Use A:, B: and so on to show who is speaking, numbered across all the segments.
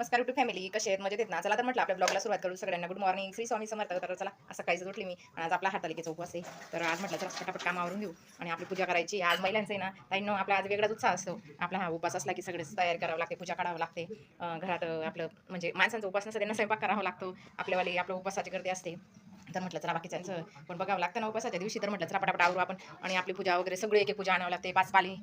A: नमस्कार to family कसे आहेत? मजेत आहेत ना? चला तर म्हटलं आपल्या ब्लॉगला सुरुवात करू. सगळ्यांना गुड मॉर्निंग श्री स्वामी समर्थ. तर चला असं काहीच उठली मी. आणि आज आपला हातालिकेचा उपवास आहे तर आज म्हटलं चला फटाफट कामावरून घेऊ. आणि आपली पूजा करायची. आज महिलांचं आहे ना ताईंनो आपला आज वेगळाच उत्साह असतो. आपला हा उपास असला की सगळेच तयारी करावं लागते पूजा काढावं लागते. घरात आपलं म्हणजे माणसांचा उपास नसतं त्यांना स्वयंपाक करावा लागतो. आपल्यावाली आपलं उपासाची गर्दी असते. तर म्हटलं चला बाकीच्यांचं पण बघावं लागतं ना उपासाच्या दिवशी. तर म्हटलं चला पटापट आवरू आपण. आणि आपली पूजा वगैरे सगळी एक पूजा आणावं लागते. पाच पाली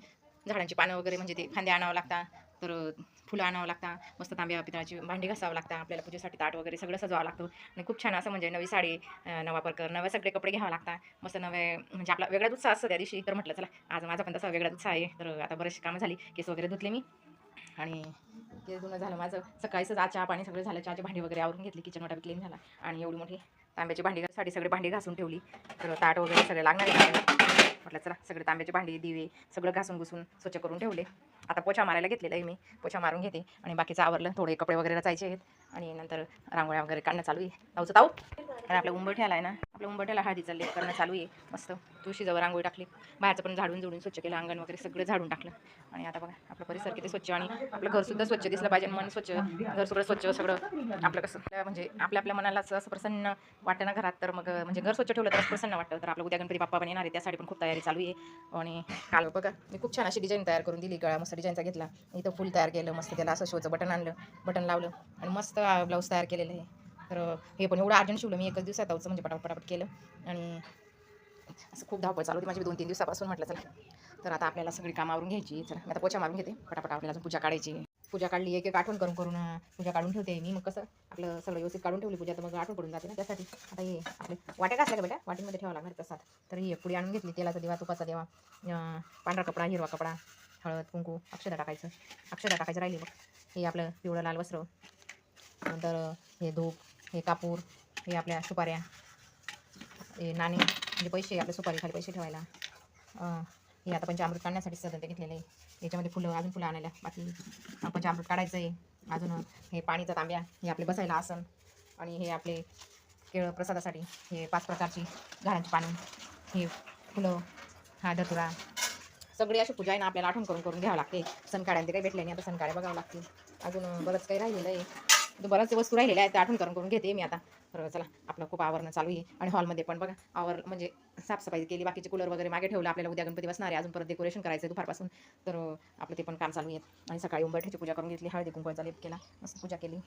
A: झाडांची पानं वगैरे म्हणजे ते फांदे आणावं लागतात तर फुलं आणावं लागतं मस्त तांब्या पितळाची भांडी घासावं लागतं आपल्याला पूजेसाठी ताट वगैरे सगळं सजवावं लागतं. आणि खूप छान असं म्हणजे नवी साडी नवा परकर नवे सगळे कपडे घ्यावं लागतात मस्त नवे म्हणजे आपला वेगळाच उत्साह असतो त्या दिवशी. तर म्हटलं चला आज माझा पण तसा वेगळाच उत्साह आहे. तर आता बरेचशी कामं झाली. केस वगैरे धुतले मी. आणि केस धुणं झालं माझं. सकाळीच चहा पाणी सगळं झालं. चहाची भांडी वगैरे आवरून घेतली. किचन वाटा क्लीन झाला. आणि एवढी मोठी तांब्याची भांडी साठी सगळे भांडी घासून ठेवली. तर ताट वगैरे सगळे लागणार आहे. म्हटलं चला सगळे तांब्याचे भांडी दिवे सगळं घासून घुसून स्वच्छ करून ठेवले. आता पोछा मारायला घेतलेलं आहे मी. पोछा मारून घेते आणि बाकीचं आवरलं. थोडे कपडे वगैरे रचायचे आहेत आणि नंतर रांगोळ्या वगैरे काढणं चालू आहे. ताऊचं ताऊ आणि आपल्या उंबरठ्याला आहे ना. आपल्या उंबरठ्याला हळदीचं लेप करणं चालू आहे. मस्त तुळशीजवळ रांगोळी टाकली. बाहेरचं पण झाडून झुडून स्वच्छ केलं अंगण वगैरे सगळं झाडून टाकलं. आणि आता बघा आपलं परिसर किती स्वच्छ आणि आपलं घरसुद्धा स्वच्छ दिसलं पाहिजे मन स्वच्छ घर सगळं स्वच्छ सगळं आपलं कसं. म्हणजे आपल्या आपल्या मनाला असं प्रसन्न वाटतं ना घरात तर मग म्हणजे घर स्वच्छ ठेवलं तर प्रसन्न वाटतं. तर आपलं उद्या गणपती बाप्पा पण येणार आहे त्यासाठी पण खूप तयारी चालू आहे. आणि काल बघा मी खूप छान अशी डिझाईन तयार करून दिली गळा मस्त डिझाईनचा घेतला. इथं फुल तयार केलं मस्त त्याला असं शोचं बटन आणलं बटन लावलं आणि मस्त ब्लाऊज तयार केलेलं आहे. तर हे पण एवढं अर्जंट शिवलं. मी एकच दिवसात जाऊचं म्हणजे पटापट पटापट केलं. आणि असं खूप धावपळ चालू होती माझी दोन तीन दिवसापासून म्हटलं चला. तर आता आपल्याला सगळी कामावरून घ्यायची. चला मी आता पोछा मारून घेते. पटापट आपल्याला अजून पूजा काढायची. पूजा काढली एक एक आठवण करून करून पूजा काढून ठेवते मी. मग कसं आपलं सगळं व्यवस्थित काढून ठेवली पूजा तर मग आठवण करून जाते ना त्यासाठी. आता हे आपले वाट्या घासल्या का बेटा? वाटीमध्ये ठेवावं लागणार प्रसाद. तर ही पुढे आणून घेतली तेलाचा दिवा तुपाचा दिवा पांढरा कपडा हिरवा कपडा हळद कुंकू अक्षदा टाकायचं. अक्षदा टाकायचं राहिली मग. हे आपलं पिवळं लाल वस्त्र. नंतर हे धूप हे कापूर हे आपल्या सुपाऱ्या हे नाणे म्हणजे पैसे आपल्या सुपारी खाली पैसे ठेवायला. हे आता पंचामृत काढण्यासाठी सदन ते घेतलेलं. आहे याच्यामध्ये फुलं अजून फुलं आणायला. बाकी पंचामृत काढायचं आहे अजून हे पाणीचा तांब्या हे आपले बसायला आसन. आणि हे आपले केळं प्रसादासाठी हे पाच प्रकारची झाडांची पाणी हे फुलं हा धतुरा. सगळी अशी पूजा आहे ना आपल्याला आठवण करून करून घ्यावं लागते. सणकाड्या ते काही भेटले नाही आता सणकाड्या बघावं लागतील अजून बरंच काही राहिलेलं आहे. बऱ्याच वस्तू राहिलेल्या आहेत त्या आठवण करून करून घेते मी आता. बरोबर चला. आपलं खूप आवरणं चालू आहे. आणि हॉलमध्ये पण बघा आवर म्हणजे साफसफाई केली बाकीचे कूलर वगैरे मागे ठेवलं आपल्याला उद्या गणपती बसणार आहे. अजून परत डेकोरेशन करायचं आहे दुपारपासून. तर आपलं ते पण काम चालू आहे. आणि सकाळी उंबरठ्याची पूजा करून घेतली हळदी कुंकवाचा लेप केला मस्त पूजा केली.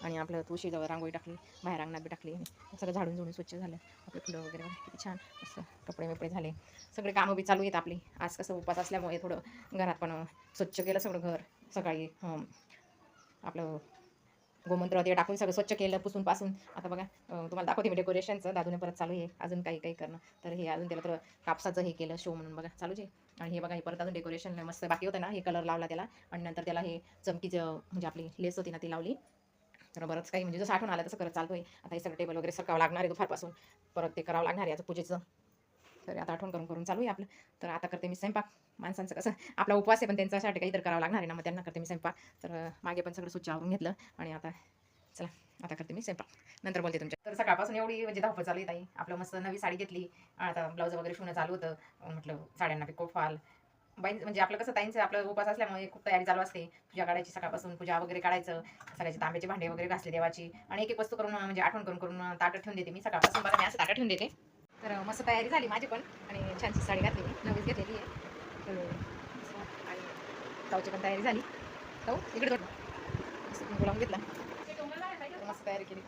A: आणि आपलं तुळशीजवळ रांगोळी टाकली बाहेर अंगणात बी टाकली. सगळं झाडून झुडून स्वच्छ झालं. आपले फुलं वगैरे किती छान. मस्त कपडे बिपडे झाले. सगळे कामं बी चालू आहेत आपली. आज कसं उपास असल्यामुळे थोडं घरात पण स्वच्छ केलं सगळं घर. सकाळी आपलं गोमंत्र ते टाकून सगळं स्वच्छ केलं पुसून पासून आता बघा तुम्हाला दाखवते मी डेकोरेशनचं दादूने परत चालू आहे. अजून काही काही करणं. तर हे अजून त्याला तर कापसाचं हे केलं शो म्हणून बघा. चालूच आहे. आणि हे बघा हे परत अजून डेकोरेशन मस्त बाकी होतं ना. हे कलर लावला त्याला. आणि नंतर त्याला हे चमकीचं म्हणजे आपली लेस होती ना ती लावली. तर बरंच काही म्हणजे जसं आठवण आलं तसं करत चालतोय. आता हे सगळं टेबल वगैरे सरकावं लागणार आहे दुपारपासून. परत ते करावं लागणार आहे. आता पूजेचं. तर आता आठवण करून करून चालू आहे आपलं. तर आता करते मी स्वयंपाक. माणसांचं कसं आपला उपवास आहे पण त्यांच्यासाठी काहीतरी करावं लागणार आहे ना मग त्यांना करते मी स्वयंपाक. तर मागे पण सगळं स्वच्छ आवरून घेतलं आणि आता चला आता करते मी स्वयंपाक. नंतर बोलते तुमच्या. तर सकाळपासून एवढी म्हणजे धावपळ चालू आहे ताई. आपलं मस्त नवी साडी घेतली. आता ब्लाऊज वगैरे शिवणं चालू होतं. म्हटलं साड्यांना पिको फाल. बाई म्हणजे आपलं कसं ताईंचं आपलं उपास असल्यामुळे खूप तयारी चालू असते. पूजा काढायची सकाळपासून पूजा वगैरे काढायचं. सगळ्याचे तांब्याचे भांडे वगैरे घासले देवाची. आणि एक एक वस्तू करून म्हणजे आठवण करून करून ताटं ठेवून देते मी सकाळपासून. बघा मी असं ताटं ठेवून देते. तर मस्त तयारी झाली माझी पण. आणि छानशी साडी घातली मी नवीच घेतलेली आहे. तर आणि ताऊची पण तयारी झाली. ताऊ इकडे बघ. मस्त बोलावून घेतला. मस्त तयारी केली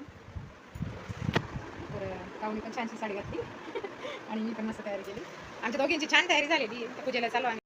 A: तर ताऊनी पण छानशी साडी घातली. आणि मी पण मस्त तयारी केली. आमच्या दोघींची छान तयारी झालेली आहे. पूजेला चालू आम्ही.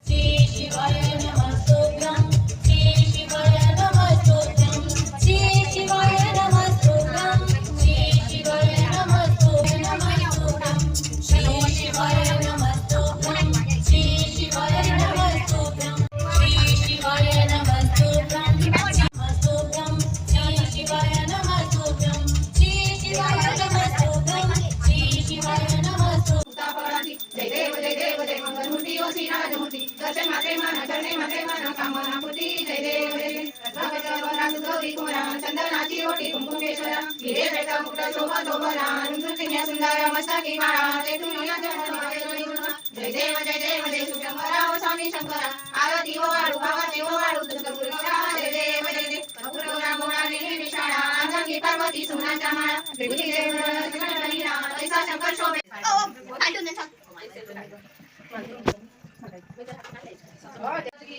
B: कामना पूर्ती जय देव जय देव गौरी कुमारा चंदनाची ओटी कुंकुमेश्वरा हिरे बेट मुकुट शोभा शोभना नृत्य सुंदर मस्तकी माळा ते तुम्ही जय देव जय देव जय सुशंकरा ओ स्वामी शंकरा आरती ओ वाळू भावाती ओ वाळू गुरुरा जय देव जय देव। गुरुरा सुनाच्या माळा त्रिभुजी देव श्रीगणपतीला ऐसा शंकर शोभे।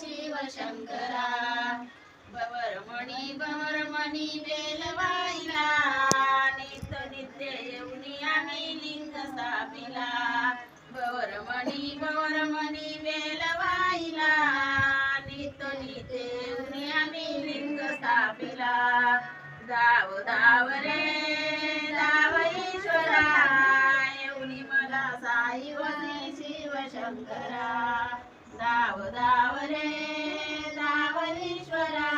C: शिवशंकरा बवरमणी बवरमणी बेलवाईला नित्य नित्य येऊनी आम्ही लिंग स्थापिला. बवरमणी बवरमणी बेलवाईला नित्य नित्य येऊनी आम्ही लिंग स्थापिला. दाव दाव रे शिवशंकरा दाव दाव रे दाव ईश्वरा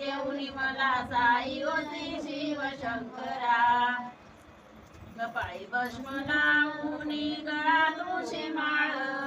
C: येऊनी मला साई शिव शंकरा कपाळी भस्म लावून गळा तुझे माळ